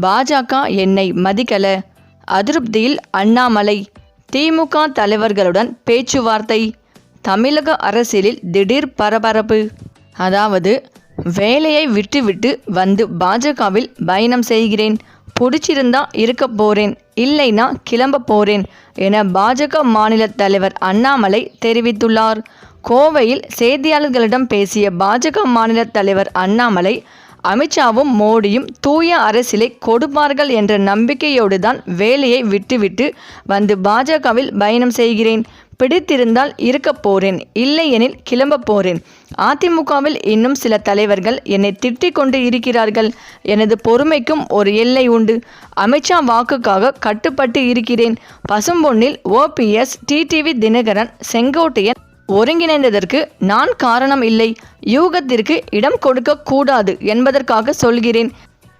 பாஜக என்னை மதிக்கல. அதிருப்தியில் அண்ணாமலை திமுக தலைவர்களுடன் பேச்சுவார்த்தை. தமிழக அரசியலில் திடீர் பரபரப்பு. அதாவது வேலையை விட்டுவிட்டு வந்து பாஜகவில் பயணம் செய்கிறேன். பிடிச்சிருந்தா இருக்க போறேன் இல்லைனா கிளம்ப போறேன் என பாஜக மாநில தலைவர் அண்ணாமலை தெரிவித்துள்ளார். கோவையில் செய்தியாளர்களிடம் பேசிய பாஜக மாநில தலைவர் அண்ணாமலை அமித்ஷாவும் மோடியும் தூய அரசியலை கொடுப்பார்கள் என்ற நம்பிக்கையோடு தான் வேலையை விட்டுவிட்டு வந்து பாஜகவில் பயணம் செய்கிறேன். பிடித்திருந்தால் இருக்க போறேன். இல்லையெனில் கிளம்ப போறேன். அதிமுகவில் இன்னும் சில தலைவர்கள் என்னை திட்டிக் கொண்டு இருக்கிறார்கள். எனது பொறுமைக்கும் ஒரு எல்லை உண்டு. அமித்ஷா வாக்குக்காக கட்டுப்பட்டு இருக்கிறேன். பசும்பொன்னில் ஓபிஎஸ் டிடிவி தினகரன் செங்கோட்டையன் ஒருங்கிணைந்ததற்கு நான் காரணம் இல்லை. யூகத்திற்கு இடம் கொடுக்க கூடாது என்பதற்காக சொல்கிறேன்.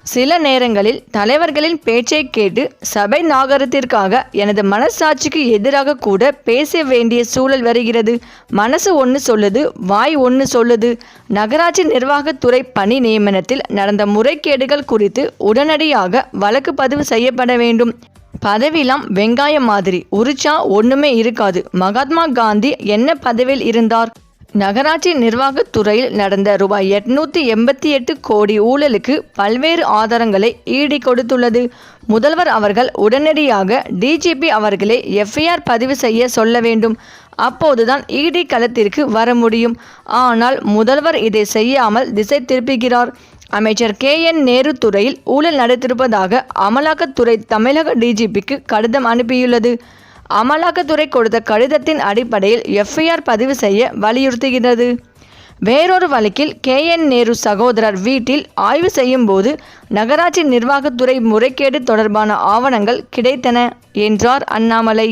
சில நேரங்களில் தலைவர்களின் பேச்சை கேட்டு சபை நாகரத்திற்காக எனது மனசாட்சிக்கு எதிராக கூட பேச வேண்டிய சூழல் வருகிறது. மனசு ஒன்று சொல்லுது வாய் ஒன்று சொல்லுது. நகராட்சி நிர்வாகத்துறை பணி நியமனத்தில் நடந்த முறைகேடுகள் குறித்து உடனடியாக வழக்கு பதிவு செய்யப்பட வேண்டும். பதவிலாம் வெங்காயம் மாதிரி. உரிச்சா ஒண்ணுமே இருக்காது. மகாத்மா காந்தி என்ன பதவியில் இருந்தார்? நகராட்சி நிர்வாகத்துறையில் நடந்த ரூபாய் எட்நூத்தி எண்பத்தி எட்டு கோடி ஊழலுக்கு பல்வேறு ஆதாரங்களை ஈடி கொடுத்துள்ளது. முதல்வர் அவர்கள் உடனடியாக டிஜிபி அவர்களை எஃப்ஐஆர் பதிவு செய்ய சொல்ல வேண்டும். அப்போதுதான் இடி களத்திற்கு வர முடியும். ஆனால் முதல்வர் இதை செய்யாமல் திசை திருப்புகிறார். அமைச்சர் கே என் நேரு துறையில் ஊழல் நடத்திருப்பதாக அமலாக்கத்துறை தமிழக டிஜிபிக்கு கடிதம் அனுப்பியுள்ளது. அமலாக்கத்துறை கொடுத்த கடிதத்தின் அடிப்படையில் எஃப்ஐஆர் பதிவு செய்ய வலியுறுத்துகிறது வேறொரு வழக்கில் கே என் நேரு சகோதரர் வீட்டில் ஆய்வு செய்யும் போது நகராட்சி நிர்வாகத்துறை முறைகேடு தொடர்பான ஆவணங்கள் கிடைத்தன என்றார் அண்ணாமலை.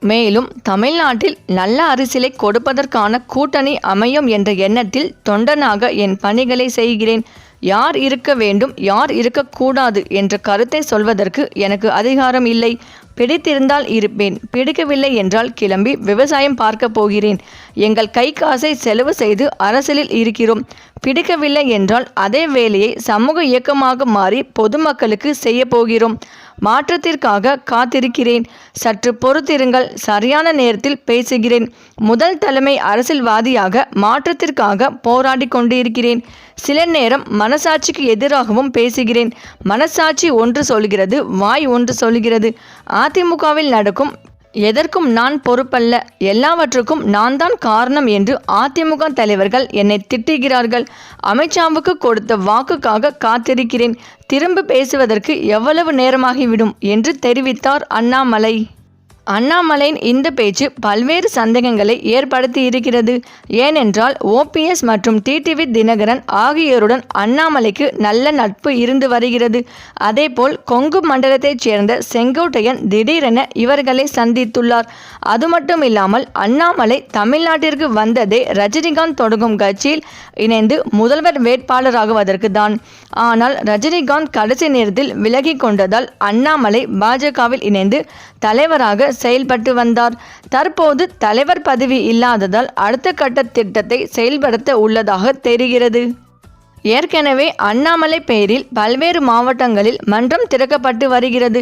மேலும் தமிழ்நாட்டில் நல்ல அரசியலை கொடுப்பதற்கான கூட்டணி அமையும் என்ற எண்ணத்தில் தொண்டனாக என் பணிகளை செய்கிறேன். யார் இருக்க வேண்டும் யார் இருக்கக்கூடாது என்ற கருத்தை சொல்வதற்கு எனக்கு அதிகாரம் இல்லை. பிடித்திருந்தால் இருப்பேன் பிடிக்கவில்லை என்றால் கிளம்பி விவசாயம் பார்க்க போகிறேன். எங்கள் கை காசை செலவு செய்து அரசியலில் இருக்கிறோம். பிடிக்கவில்லை என்றால் அதே வேலையை சமூக இயக்கமாக மாறி பொதுமக்களுக்கு செய்ய போகிறோம். மாற்றத்திற்காக காத்திருக்கிறேன். சற்று பொறுத்திருங்கள் சரியான நேரத்தில் பேசுகிறேன். முதல் தலைமை அரசியல்வாதியாக மாற்றத்திற்காக போராடி கொண்டிருக்கிறேன். சில நேரம் மனசாட்சிக்கு எதிராகவும் பேசுகிறேன். மனசாட்சி ஒன்று சொல்கிறது வாய் ஒன்று சொல்கிறது. அதிமுகவில் நடக்கும் எதற்கும் நான் பொறுப்பல்ல. எல்லாவற்றுக்கும் நான் தான் காரணம் என்று அதிமுக தலைவர்கள் என்னை திட்டுகிறார்கள். அமித்ஷாவுக்கு கொடுத்த வாக்குக்காக காத்திருக்கிறேன். திரும்ப பேசுவதற்கு எவ்வளவு நேரமாகிவிடும் என்று தெரிவித்தார் அண்ணாமலை. அண்ணாமலையின் இந்த பேச்சு பல்வேறு சந்தேகங்களை ஏற்படுத்தி இருக்கிறது ஏனென்றால் ஓபிஎஸ் மற்றும் டிடிவி தினகரன் ஆகியோருடன் அண்ணாமலைக்கு நல்ல நட்பு இருந்து வருகிறது. அதேபோல் கொங்கு மண்டலத்தைச் சேர்ந்த செங்கோட்டையன் திடீரென இவர்களை சந்தித்துள்ளார். அது மட்டும் இல்லாமல் அண்ணாமலை தமிழ்நாட்டிற்கு வந்ததே ரஜினிகாந்த் தொடங்கும் கட்சியில் இணைந்து முதல்வர் வேட்பாளராகுவதற்கு தான். ஆனால் ரஜினிகாந்த் கடைசி நேரத்தில் விலகி கொண்டதால் அண்ணாமலை பாஜகவில் இணைந்து தலைவராக செயல்பட்டு வந்தார். தற்போது தலைவர் பதவி இல்லாததால் அடுத்த கட்ட திட்டத்தை செயல்படுத்த உள்ளதாக தெரிகிறது. ஏற்கனவே அண்ணாமலை பெயரில் பல்வேறு மாவட்டங்களில் மன்றம் திறக்கப்பட்டு வருகிறது.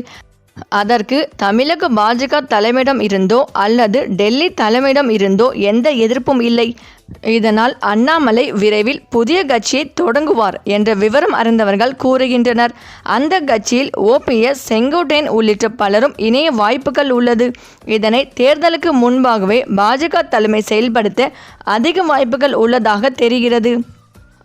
அதற்கு தமிழக பாஜக தலைமையிடம் இருந்தோ அல்லது டெல்லி தலைமையிடம் இருந்தோ எந்த எதிர்ப்பும் இல்லை. இதனால் அண்ணாமலை விரைவில் புதிய கட்சியை தொடங்குவார் என்ற விவரம் அறிந்தவர்கள் கூறுகின்றனர். அந்த கட்சியில் ஓபிஎஸ் செங்கோட்டையன் உள்ளிட்ட பலரும் இணைய வாய்ப்புகள் உள்ளது. இதனை தேர்தலுக்கு முன்பாகவே பாஜக தலைமை செயல்படுத்த அதிக வாய்ப்புகள் உள்ளதாக தெரிகிறது.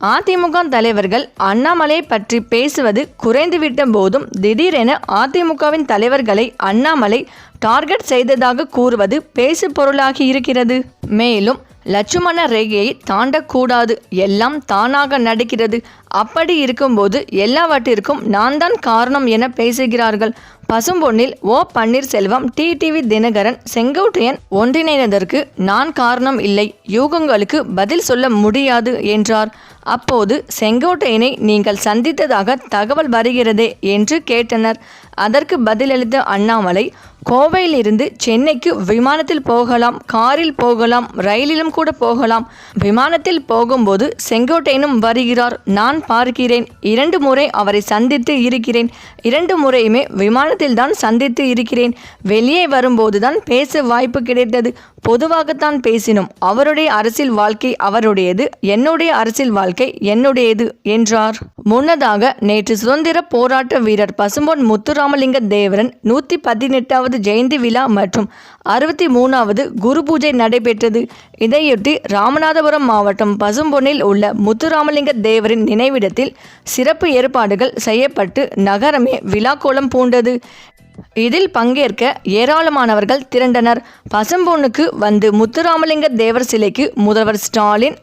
அதிமுக தலைவர்கள் அண்ணாமலை பற்றி பேசுவது குறைந்துவிட்ட போதும். திடீரென அதிமுகவின் தலைவர்களை அண்ணாமலை டார்கெட் செய்ததாக கூறுவது பேசு பொருளாகி இருக்கிறது. மேலும் லட்சுமண ரேகையை தாண்டக்கூடாது. எல்லாம் தானாக நடக்கிறது. அப்படி இருக்கும்போது எல்லாவற்றிற்கும் நான் தான் காரணம் என பேசுகிறார்கள். பசும்பொன்னில் ஓ பன்னீர்செல்வம் டிடிவி தினகரன் செங்கோட்டையன் ஒன்றிணைந்ததற்கு நான் காரணம் இல்லை. யூகங்களுக்கு பதில் சொல்ல முடியாது என்றார். அப்போது செங்கோட்டையனை நீங்கள் சந்தித்ததாக தகவல் வருகிறதே என்று கேட்டனர். அதற்கு பதிலளித்த அண்ணாமலை கோவையிலிருந்து சென்னைக்கு விமானத்தில் போகலாம் காரில் போகலாம் ரயிலிலும் கூட போகலாம். விமானத்தில் போகும்போது செங்கோட்டையனும் வருகிறார். நான் பார்க்கிறேன். இரண்டு முறை அவரை சந்தித்து இருக்கிறேன். இரண்டு முறையுமே விமானத்தில் தான் சந்தித்து இருக்கிறேன். வெளியே வரும்போதுதான் பேச வாய்ப்பு கிடைத்தது. பொதுவாகத்தான் பேசினோம். அவருடைய அரசியல் வாழ்க்கை அவருடையது. என்னுடைய அரசியல் வாழ்க்கை என்னுடையது என்றார். முன்னதாக நேற்று சுதந்திர போராட்ட வீரர் பசும்பொன் முத்துராமலிங்க தேவரன் நூற்றி பதினெட்டாவது ஜெயந்தி விழா மற்றும் அறுபத்தி மூணாவது குரு பூஜை நடைபெற்றது. இதையொட்டி ராமநாதபுரம் மாவட்டம் பசும்பொன்னில் உள்ள முத்துராமலிங்க தேவரின் நினைவிடத்தில் சிறப்பு ஏற்பாடுகள் செய்யப்பட்டு நகரமே விழாக்கோலம் பூண்டது. இதில் பங்கேற்க ஏராளமானவர்கள் திரண்டனர். பசும்பொன்னுக்கு வந்து முத்துராமலிங்க தேவர் சிலைக்கு முதல்வர் ஸ்டாலின்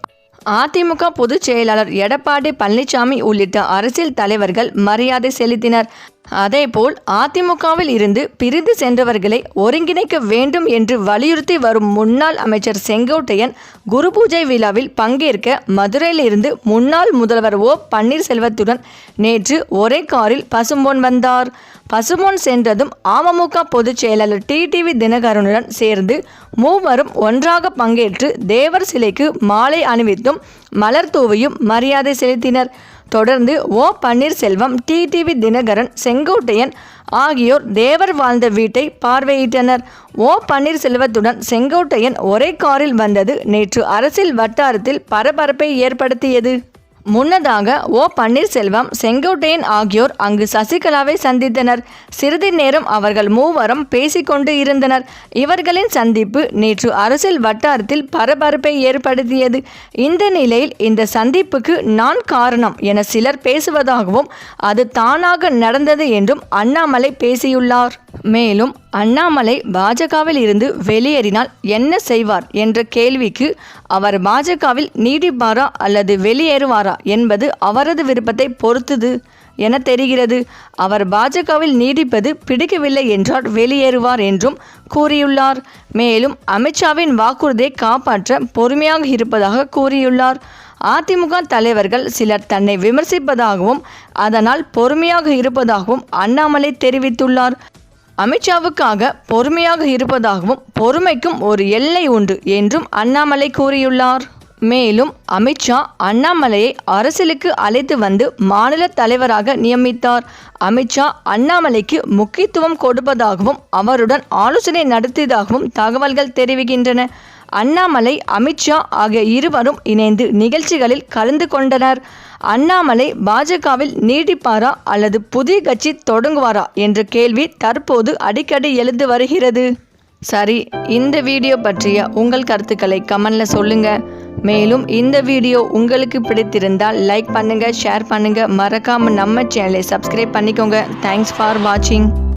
அதிமுக பொதுச் செயலாளர் எடப்பாடி பழனிசாமி உள்ளிட்ட அரசியல் தலைவர்கள் மரியாதை செலுத்தினர். அதேபோல் அதிமுகவில் இருந்து பிரிந்து சென்றவர்களை ஒருங்கிணைக்க வேண்டும் என்று வலியுறுத்தி வரும் முன்னாள் அமைச்சர் செங்கோட்டையன் குரு பூஜை விழாவில் பங்கேற்க மதுரையிலிருந்து முன்னாள் முதல்வர் ஓ பன்னீர்செல்வத்துடன் நேற்று ஒரே காரில் பசும்பொன் வந்தார். பசும்பொன் சென்றதும் அமமுக பொதுச் செயலாளர் டிடிவி தினகரனுடன் சேர்ந்து மூவரும் ஒன்றாக பங்கேற்று தேவர் சிலைக்கு மாலை அணிவித்தும் மலர் தூவியும் மரியாதை செலுத்தினர். தொடர்ந்து ஓ பன்னீர்செல்வம் டிடிவி தினகரன் செங்கோட்டையன் ஆகியோர் தேவர் வாழ்ந்த வீட்டை பார்வையிட்டனர். ஓ பன்னீர்செல்வத்துடன் செங்கோட்டையன் ஒரே காரில் வந்தது நேற்று அரசியல் வட்டாரத்தில் பரபரப்பை ஏற்படுத்தியது. முன்னதாக ஓ பன்னீர்செல்வம் செங்கோட்டையன் ஆகியோர் அங்கு சசிகலாவை சந்தித்தனர். சிறிது நேரம் அவர்கள் மூவரும் பேசிக்கொண்டு இருந்தனர். இவர்களின் சந்திப்பு நேற்று அரசியல் வட்டாரத்தில் பரபரப்பை ஏற்படுத்தியது. இந்த நிலையில் இந்த சந்திப்புக்கு நான் காரணம் என சிலர் பேசுவதாகவும் அது தானாக நடந்தது என்றும் அண்ணாமலை பேசியுள்ளார். மேலும் அண்ணாமலை பாஜகவில் இருந்து வெளியேறினால் என்ன செய்வார் என்ற கேள்விக்கு அவர் பாஜகவில் நீடிப்பாரா அல்லது வெளியேறுவாரா என்பது அவரது விருப்பத்தை பொறுத்தது என தெரிகிறது. அவர் பாஜகவில் நீடிப்பது பிடிக்கவில்லை என்றால் வெளியேறுவார் என்றும் கூறியுள்ளார். மேலும் அமித்ஷாவின் வாக்குறுதியை காப்பாற்ற பொறுமையாக இருப்பதாக கூறியுள்ளார். அதிமுக தலைவர்கள் சிலர் தன்னை விமர்சிப்பதாகவும் அதனால் பொறுமையாக இருப்பதாகவும் அண்ணாமலை தெரிவித்துள்ளார். அமித்ஷாவுக்காக பொறுமையாக இருப்பதாகவும் பொறுமைக்கும் ஒரு எல்லை உண்டு என்றும் அண்ணாமலை கூறியுள்ளார். மேலும் அமித்ஷா அண்ணாமலையை அரசியலுக்கு அழைத்து வந்து மாநில தலைவராக நியமித்தார். அமித்ஷா அண்ணாமலைக்கு முக்கியத்துவம் கொடுப்பதாகவும் அவருடன் ஆலோசனை நடத்தியதாகவும் தகவல்கள் தெரிவிக்கின்றன. அண்ணாமலை அமித்ஷா ஆகிய இருவரும் இணைந்து நிகழ்ச்சிகளில் கலந்து கொண்டனர். அண்ணாமலை பாஜகவில் நீடிப்பாரா அல்லது புதிய கட்சி தொடங்குவாரா என்ற கேள்வி தற்போது அடிக்கடி எழுந்து வருகிறது. சரி இந்த வீடியோ பற்றிய உங்கள் கருத்துக்களை கமெண்ட்ல சொல்லுங்க. மேலும் இந்த வீடியோ உங்களுக்கு பிடித்திருந்தால் லைக் பண்ணுங்க ஷேர் பண்ணுங்க. மறக்காம நம்ம சேனலை சப்ஸ்கிரைப் பண்ணிக்கோங்க. தேங்க்ஸ் ஃபார் வாட்சிங்